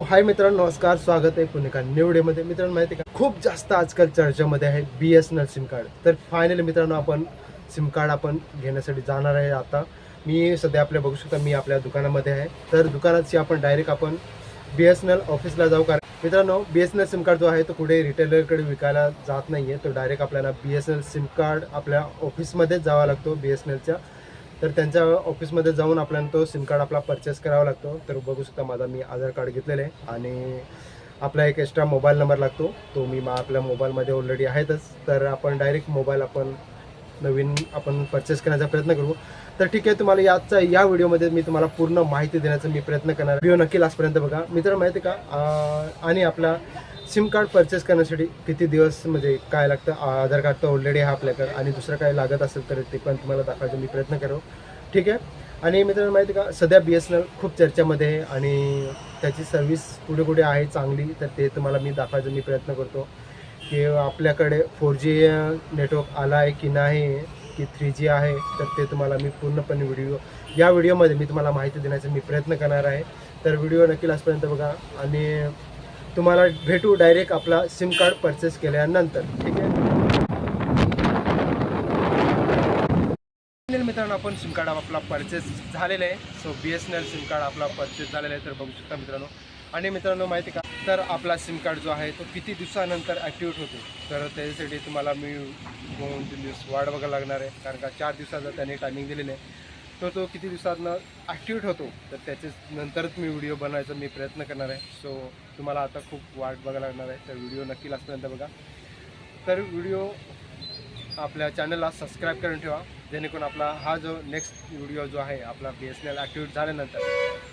हाय मित्रांनो नमस्कार स्वागत आहे पुणेकार निवडेमध्ये मित्रांनो माहिती आहे का? खूप जास्त आजकाल चर्चेमध्ये आहे B S N L SIM card तर फायनली मित्रांनो आपण सिम कार्ड आपण घेण्यासाठी जाणार आहे आता. मी सध्या आपल्या बघू शकता मी आपल्या दुकानामध्ये आहे. तर दुकानाची आपण डायरेक्ट आपण बी एस एन एल ऑफिसला जाऊ कारण मित्रांनो B S N L SIM card जो आहे तो कुठे रिटेलरकडे विकायला जात नाही आहे तो डायरेक्ट आपल्याला B S N L SIM card आपल्या ऑफिसमध्येच जावा लागतो बी एस एन एलच्या तर त्यांच्या ऑफिसमध्ये जाऊन आपल्याला तो सिम कार्ड आपला परचेस करावा लागतो. तर बघू शकता माझा मी आधार कार्ड घेतलेलं आहे आणि आपला एक एक्स्ट्रा मोबाईल नंबर लागतो. तो मी मा आपल्या मोबाईलमध्ये ऑलरेडी आहेतच. तर आपण डायरेक्ट मोबाईल आपण नवीन आपण परचेस करण्याचा प्रयत्न करू. तर ठीक आहे तुम्हाला याचा या व्हिडिओमध्ये मी तुम्हाला पूर्ण माहिती देण्याचा मी प्रयत्न करणार व्हिडिओ नक्की लास्टपर्यंत बघा. मित्र माहिती आहे का? आणि आपला सिम कार्ड परचेस करण्यासाठी किती दिवस म्हणजे काय लागतं? आधार कार्ड तर ऑलरेडी आहे आपल्याकडे आणि दुसरं काय लागत असेल तर ते पण तुम्हाला दाखवायचा मी प्रयत्न करू ठीक आहे? आणि मित्रांनो माहिती आहे का? सध्या बी एस एन एल खूप चर्चेमध्ये आहे आणि त्याची सर्व्हिस कुठे कुठे आहे चांगली तर ते तुम्हाला मी दाखवायचा मी प्रयत्न करतो. की आपल्याकडे फोर जी नेटवर्क आला आहे की नाही की थ्री जी आहे तर ते तुम्हाला मी पूर्णपणे व्हिडिओ या व्हिडिओमध्ये मी तुम्हाला माहिती देण्याचा मी प्रयत्न करणार आहे. तर व्हिडिओ नक्की लास्टपर्यंत बघा. आणि तुम्हाला भेटू डायरेक्ट आपला सिम कार्ड परचेस केल्यानंतर. ठीक आहे? मित्रांनो आपण सिम कार्ड आपला परचेस झालेला आहे. So B S N L SIM card आपला परचेस झालेला आहे तर बघू शकता मित्रांनो. आणि मित्रांनो माहिती का? तर आपला सिम कार्ड जो आहे तो किती दिवसानंतर ॲक्टिवेट होतो? तर त्याच्यासाठी तुम्हाला मी दोन तीन दिवस वाट बघायला लागणार आहे. कारण का चार दिवसाचा त्याने टायमिंग दिलेलं आहे. तर तो किती दिवसातनं ॲक्टिवेट होतो तर त्याचे नंतरच मी व्हिडिओ बनवायचा मी प्रयत्न करणार आहे. सो तुम्हाला आता खूप वाट बघायला लागणार आहे. तर व्हिडिओ नक्की लास्टपर्यंत बघा. तर व्हिडिओ आपल्या चॅनलला सबस्क्राईब करून ठेवा. जेणेकरून आपला हा जो नेक्स्ट व्हिडिओ जो आहे आपला B S N L activate झाल्यानंतर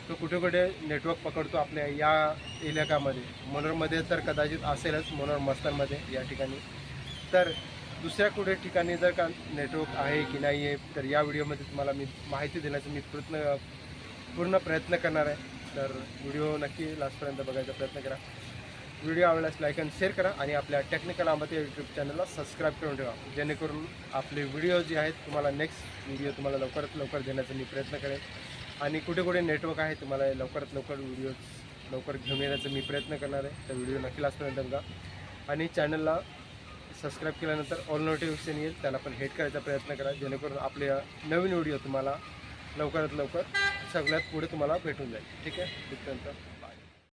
तो कुठे कुठे नेटवर्क पकडतो आपल्या या इलाक्यामध्ये मनोरमध्ये तर कदाचित असेलच मनोर मस्तांमध्ये या ठिकाणी. तर दुसऱ्या कुठे ठिकाणी जर का नेटवर्क आहे की नाही आहे तर या व्हिडिओमध्ये तुम्हाला मी माहिती देण्याचा मी प्रयत्न पूर्ण प्रयत्न करणार आहे. तर व्हिडिओ नक्की लास्टपर्यंत बघायचा प्रयत्न करा. व्हिडिओ आवडल्यास लाईक आणि शेअर करा आणि आपल्या टेक्निकल आंबते यूट्यूब चॅनलला सबस्क्राईब करून ठेवा. जेणेकरून आपले व्हिडिओ जे आहेत तुम्हाला नेक्स्ट व्हिडिओ तुम्हाला लवकरात लवकर देण्याचा मी प्रयत्न करेन. आणि कुठे कुठे नेटवर्क आहे तुम्हाला लवकरात लवकर व्हिडिओ लवकर घेऊन येण्याचा मी प्रयत्न करणार आहे. तर व्हिडिओ नक्की लास्टपर्यंत बघा. आणि चॅनलला सबस्क्राईब केल्यानंतर ऑल नोटिफिकेशन येईल त्याला पण हेट करायचा प्रयत्न करा जेणेकरून आपले नवीन व्हिडिओ तुम्हाला लवकरात लवकर सगळ्यात पुढे तुम्हाला भेटून जाईल. ठीक आहे? तिथपर्यंत